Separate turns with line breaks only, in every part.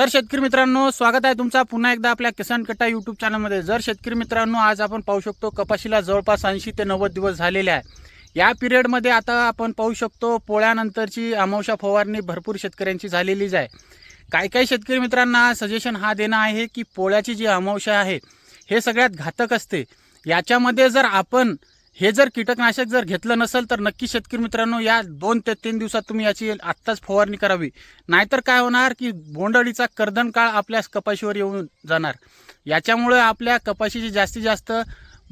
तर शेतकरी मित्रांनो स्वागत आहे तुमचा पुन्हा एकदा आपल्या किसान कट्टा यूट्यूब चॅनलमध्ये जर शेतकरी मित्रांनो आज आपण पाहू शकतो कपाशीला जवळपास ऐंशी ते नव्वद दिवस झालेले आहे. या पिरियडमध्ये आता आपण पाहू शकतो पोळ्यानंतरची अमावशा फवारणी भरपूर शेतकऱ्यांची झालेलीच आहे. काही काही शेतकरी मित्रांना सजेशन हा देणं आहे की पोळ्याची जी अमावशा आहे हे सगळ्यात घातक असते. याच्यामध्ये जर आपण हे जर कीटकनाशक जर घेतलं नसेल तर नक्की शेतकरी मित्रांनो या दोन ते तीन दिवसात तुम्ही याची आत्ताच फवारणी करावी. नाहीतर काय होणार की बोंडअळीचा कर्दन काळ आपल्या कपाशीवर येऊन जाणार. याच्यामुळे आपल्या कपाशीची जास्तीत जास्त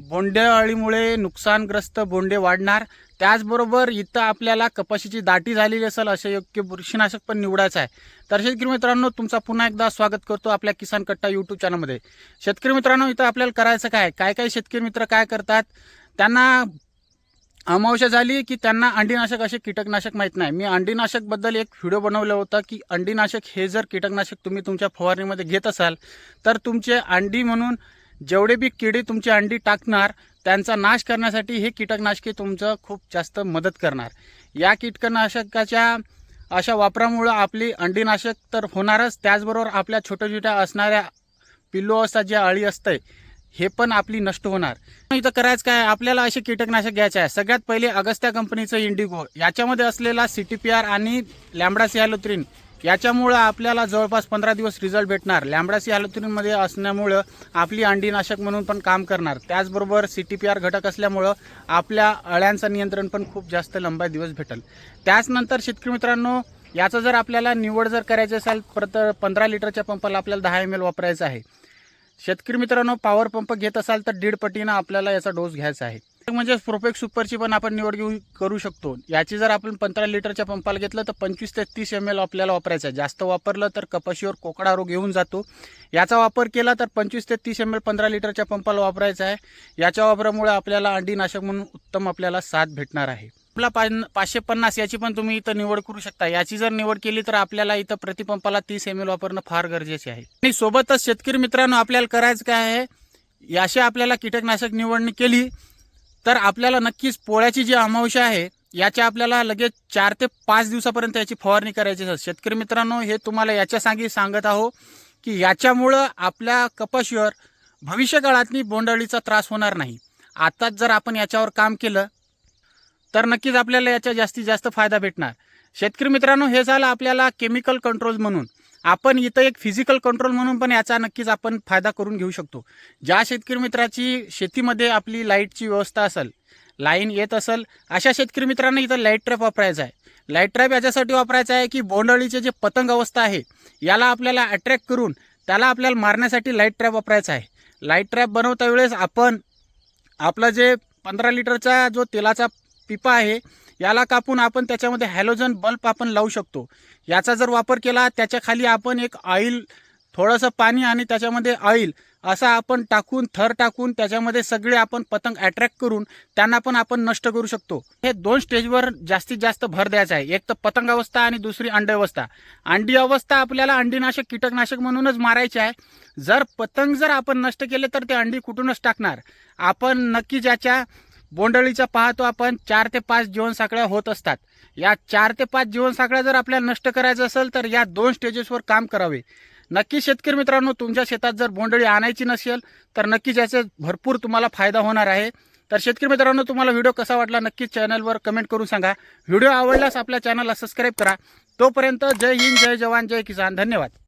बोंडेअळीमुळे नुकसानग्रस्त बोंडे वाढणार. त्याचबरोबर इथं आपल्याला कपाशीची दाटी झालेली असेल असे योग्य बुरशीनाशक पण निवडायचं आहे. तर शेतकरी मित्रांनो तुमचा पुन्हा एकदा स्वागत करतो आपल्या किसान कट्टा यूट्यूब चॅनलमध्ये शेतकरी मित्रांनो इथं आपल्याला करायचं काय? काय काय शेतकरी मित्र काय करतात? त्यांना अमावश्या झाली की त्यांना अंडीनाशक असे कीटकनाशक माहीत नाही. मी अंडीनाशकबद्दल एक व्हिडिओ बनवला होता की अंडीनाशक हे जर कीटकनाशक तुम्ही तुमच्या फवारणीमध्ये घेत असाल तर तुमचे अंडी म्हणून जेवढे बी किडे तुमची अंडी टाकणार त्यांचा नाश करण्यासाठी हे कीटकनाशके तुमचं खूप जास्त मदत करणार. या कीटकनाशकाच्या अशा वापरामुळं आपली अंडीनाशक तर होणारच त्याचबरोबर आपल्या छोट्या छोट्या असणाऱ्या पिल्लू अवस्था जे अळी असते हे पण आपली नष्ट होणार. इथं करायचं काय? आपल्याला असे कीटकनाशक घ्यायचे आहे. सगळ्यात पहिले अगस्त्या कंपनीचं इंडिगो याच्यामध्ये असलेला सी टी पी आर आणि लॅम्बडा सियालोत्रीन याच्यामुळं आपल्याला जवळपास पंधरा दिवस रिझल्ट भेटणार. लॅम्बडा सियालोत्रीनमध्ये असल्यामुळं आपली अंडीनाशक म्हणून पण काम करणार. त्याचबरोबर सी टी पी आर घटक असल्यामुळं आपल्या अळ्यांचं नियंत्रण पण खूप जास्त लंबा दिवस भेटेल. त्याचनंतर शेतकरी मित्रांनो याचं जर आपल्याला निवड जर करायची असेल परत पंधरा लिटरच्या पंपाला आपल्याला दहा एम एल वापरायचं आहे. शेतकरी मित्रांनो पॉवर पंप घेत असाल तर दीड पटीनं आपल्याला याचा डोस घ्यायचा आहे. म्हणजे प्रोपेक्ट सुपरची पण आपण निवड घेऊ करू शकतो. याची जर आपण पंधरा लिटरच्या पंपाला घेतलं तर पंचवीस ते तीस एम एल आपल्याला वापरायचं आहे. जास्त वापरलं तर कपाशीवर कोकडा रोग येऊन जातो. याचा वापर केला तर पंचवीस ते तीस एम एल पंधरा लिटरच्या पंपाला वापरायचा आहे. याच्या वापरामुळे आपल्याला अंडीनाशक म्हणून उत्तम आपल्याला साथ भेटणार आहे. आपला पान पाचशे पन्नास याची पण तुम्ही इथं निवड करू शकता. याची जर निवड केली तर आपल्याला इथं प्रतिपंपाला तीस एम एल वापरणं फार गरजेचे आहे. आणि सोबतच शेतकरी मित्रांनो आपल्याला करायचं काय आहे याशी आपल्याला कीटकनाशक निवडणी केली तर आपल्याला नक्कीच पोळ्याची जी अमावश्या आहे याच्या आपल्याला लगेच चार ते पाच दिवसापर्यंत याची फवारणी करायची असते शेतकरी मित्रांनो हे तुम्हाला याच्या सांगी सांगत आहो की याच्यामुळं आपल्या कपाशीवर भविष्यकाळातली बोंडअळीचा त्रास होणार नाही. आताच जर आपण याच्यावर काम केलं तर नक्कीच आपल्याला याचा जास्तीत जास्त फायदा भेटणार. शेतकरी मित्रांनो हे झालं आपल्याला केमिकल कंट्रोल म्हणून. आपण इथं एक फिजिकल कंट्रोल म्हणून पण याचा नक्कीच आपण फायदा करून घेऊ शकतो. ज्या शेतकरी मित्राची शेतीमध्ये आपली लाईटची व्यवस्था असेल लाईन येत असेल अशा शेतकरी मित्रांना इथं लाइट ट्रॅप वापरायचा आहे. लाइट ट्रॅप याच्यासाठी वापरायचा आहे की बोंडअळीचे जे पतंग अवस्था आहे याला आपल्याला अट्रॅक्ट करून त्याला आपल्याला मारण्यासाठी लाइट ट्रॅप वापरायचा आहे. लाइट ट्रॅप बनवता वेळेस आपण आपलं जे पंधरा लिटरचा जो तेलाचा पिपा आहे याला कापून आपण त्याच्यामध्ये हॅलोजन बल्ब आपण लावू शकतो. याचा जर वापर केला त्याच्याखाली आपण एक ऑइल थोडंसं पाणी आणि त्याच्यामध्ये ऑइल असा आपण टाकून थर टाकून त्याच्यामध्ये सगळे आपण पतंग अट्रॅक्ट करून त्यांना पण आपण नष्ट करू शकतो. हे दोन स्टेजवर जास्तीत जास्त भर द्यायचा आहे. एक तर पतंग अवस्था आणि दुसरी अंडी अवस्था अंडी अवस्था आपल्याला अंडीनाशक कीटकनाशक म्हणूनच मारायचे आहे. जर पतंग जर आपण नष्ट केले तर ते अंडी कुठूनच टाकणार. आपण नक्की ज्याच्या बोंडळीचा पाहतो आपण चार ते पाच जीवनसाखळ्या होत असतात. या चार ते पाच जीवनसाखळ्या जर आपल्याला नष्ट करायचं असेल तर या दोन स्टेजेसवर काम करावे. नक्की शेतकरी मित्रांनो तुमच्या शेतात जर बोंडळी आणायची नसेल तर नक्कीच याचा भरपूर तुम्हाला फायदा होणार आहे. तर शेतकरी मित्रांनो तुम्हाला व्हिडिओ कसा वाटला नक्कीच चॅनलवर कमेंट करून सांगा. व्हिडिओ आवडल्यास आपल्या चॅनलला सबस्क्राईब करा. तोपर्यंत जय हिंद जय जवान जय किसान. धन्यवाद.